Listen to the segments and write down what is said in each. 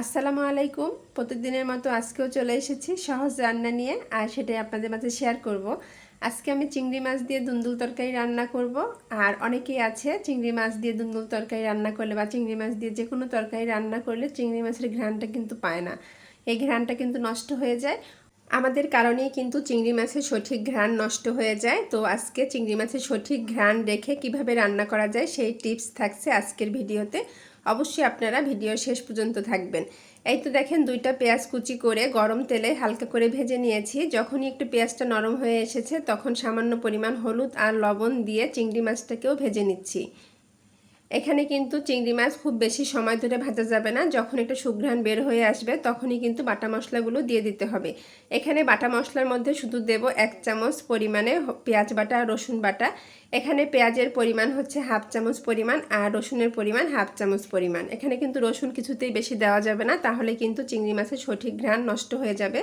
আসসালামু আলাইকুম। প্রতিদিনের মতো আজকেও চলে এসেছি সহজ রান্না নিয়ে, আর সেটাই আপনাদের মাঝে শেয়ার করব। আজকে আমি চিংড়ি মাছ দিয়ে দুন্দুল তরকারি রান্না করব, আর অনেকেই আছে চিংড়ি মাছ দিয়ে দুন্দুল তরকারি রান্না করলে বা চিংড়ি মাছ দিয়ে যে কোনো তরকারি রান্না করলে চিংড়ি মাছের ঘ্রানটা কিন্তু পায় না। এই ঘ্রানটা কিন্তু নষ্ট হয়ে যায়। আমাদের কারণেই কিন্তু চিংড়ি মাছের সঠিক ঘ্রাণ নষ্ট হয়ে যায়। তো আজকে চিংড়ি মাছের সঠিক ঘ্রাণ রেখে কীভাবে রান্না করা যায় সেই টিপস থাকছে আজকের ভিডিওতে। অবশ্যই আপনারা ভিডিও শেষ পর্যন্ত থাকবেন। এই তো দেখেন দুইটা পেঁয়াজ কুচি করে গরম তেলে হালকা করে ভেজে নিয়েছি। যখনই একটু পেঁয়াজটা নরম হয়ে এসেছে তখন সামান্য পরিমাণ হলুদ আর লবণ দিয়ে চিংড়ি মাছটাকেও ভেজে নিচ্ছি। এখানে কিন্তু চিংড়ি মাছ খুব বেশি সময় ধরে ভাজা যাবে না। যখন একটু সুঘ্রাণ বের হয়ে আসবে, তখনই কিন্তু বাটা মশলাগুলো দিয়ে দিতে হবে। এখানে বাটা মশলার মধ্যে শুধু দেব এক চামচ পরিমাণে পেঁয়াজ বাটা, রসুন বাটা। এখানে পেঁয়াজের পরিমাণ হচ্ছে হাফ চামচ পরিমাণ আর রসুনের পরিমাণ হাফ চামচ পরিমাণ। এখানে কিন্তু রসুন কিছুতেই বেশি দেওয়া যাবে না, তাহলে কিন্তু চিংড়ি মাছের সঠিক ঘ্রাণ নষ্ট হয়ে যাবে।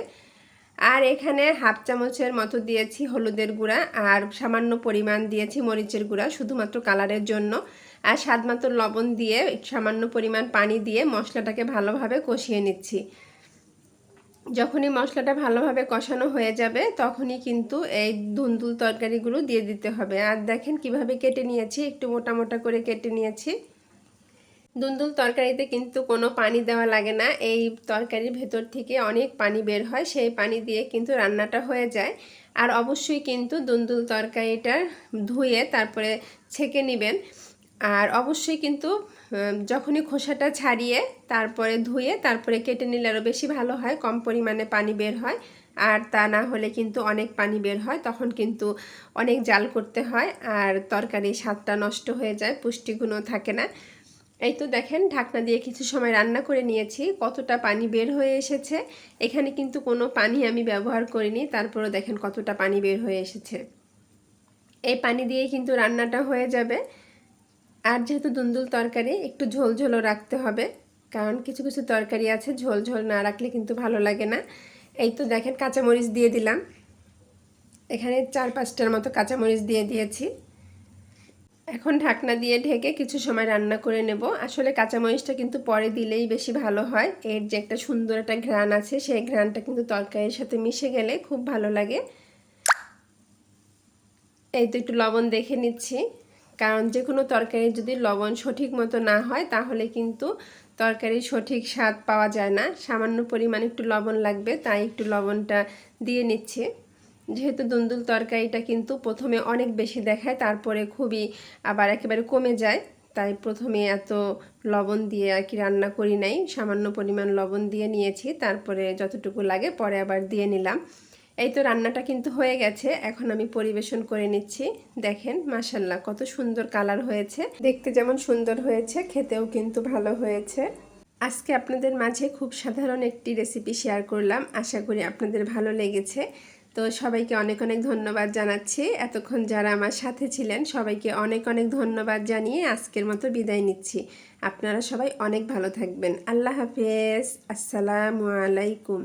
আর এখানে হাফ চামচের মতো দিয়েছি হলুদের গুঁড়া আর সামান্য পরিমাণ দিয়েছি মরিচের গুঁড়া, শুধুমাত্র কালারের জন্য। আর স্বাদ মতো লবণ দিয়ে, সামান্য পরিমাণ পানি দিয়ে মশলাটাকে ভালোভাবে কষিয়ে নিচ্ছি। যখনই মশলাটা ভালোভাবে কষানো হয়ে যাবে, তখনই কিন্তু এই ধুন্দুল তরকারিগুলো দিয়ে দিতে হবে। আর দেখেন কীভাবে কেটে নিয়েছি, একটু মোটা মোটা করে কেটে নিয়েছি। দুন্দুল তরকারিতে কিন্তু কোনো পানি দেওয়া লাগে না। এই তরকারির ভেতর থেকে অনেক পানি বের হয়, সেই পানি দিয়ে কিন্তু রান্নাটা হয়ে যায়। আর অবশ্যই কিন্তু দুন্দুল তরকারিটা ধুয়ে তারপরে ছেঁকে নেবেন। আর অবশ্যই কিন্তু যখনই খোসাটা ছাড়িয়ে তারপরে ধুয়ে তারপরে কেটে নিলে আরও বেশি ভালো হয়, কম পরিমাণে পানি বের হয়। আর তা না হলে কিন্তু অনেক পানি বের হয়, তখন কিন্তু অনেক জাল করতে হয় আর তরকারি স্বাদটা নষ্ট হয়ে যায়, পুষ্টিগুণও থাকে না। এই তো দেখেন, ঢাকনা দিয়ে কিছু সময় রান্না করে নিয়েছি, কতটা পানি বের হয়ে এসেছে। এখানে কিন্তু কোনো পানি আমি ব্যবহার করিনি, তারপরও দেখেন কতটা পানি বের হয়ে এসেছে। এই পানি দিয়ে কিন্তু রান্নাটা হয়ে যাবে। আর যেহেতু দুন্দুল তরকারি, একটু ঝোল ঝোলও রাখতে হবে। কারণ কিছু কিছু তরকারি আছে, ঝোল ঝোল না রাখলে কিন্তু ভালো লাগে না। এই তো দেখেন কাঁচামরিচ দিয়ে দিলাম। এখানে চার পাঁচটার মতো কাঁচামরিচ দিয়ে দিয়েছি। এখন ঢাকনা দিয়ে ঢেকে কিছু সময় রান্না করে নেব। আসলে কাঁচামরিচটা কিন্তু পরে দিলেই বেশি ভালো হয়। এর যে একটা সুন্দর একটা ঘ্রাণ আছে, সেই ঘ্রাণটা কিন্তু তরকারির সাথে মিশে গেলে খুব ভালো লাগে। এই তো একটু লবণ দেখে নিচ্ছি। কারণ যে কোনো তরকারি যদি লবণ সঠিক মতো না হয়, তাহলে কিন্তু তরকারির সঠিক স্বাদ পাওয়া যায় না। সামান্য পরিমাণ একটু লবণ লাগবে, তাই একটু লবণটা দিয়ে নিচ্ছে। যেহেতু দুন্দুল তরকারিটা কিন্তু প্রথমে অনেক বেশি দেখায়, তারপরে খুবই আবার একেবারে কমে যায়। তাই প্রথমে এত লবণ দিয়ে আর কি রান্না করি নাই। সামান্য পরিমাণ লবণ দিয়ে নিয়েছি, তারপরে যতটুকু লাগে পরে আবার দিয়ে নিলাম। এই তো রান্নাটা কিন্তু হয়ে গেছে, এখন আমি পরিবেশন করে নিচ্ছি। দেখেন মাসাল্লাহ কত সুন্দর কালার হয়েছে। দেখতে যেমন সুন্দর হয়েছে, খেতেও কিন্তু ভালো হয়েছে। আজকে আপনাদের মাঝে খুব সাধারণ একটি রেসিপি শেয়ার করলাম, আশা করি আপনাদের ভালো লেগেছে। তো সবাইকে অনেক অনেক ধন্যবাদ জানাচ্ছি। এতক্ষণ যারা আমার সাথে ছিলেন, সবাইকে অনেক অনেক ধন্যবাদ জানিয়ে আজকের মতো বিদায় নিচ্ছি। আপনারা সবাই অনেক ভালো থাকবেন। আল্লাহ হাফেজ। আসসালামু আলাইকুম।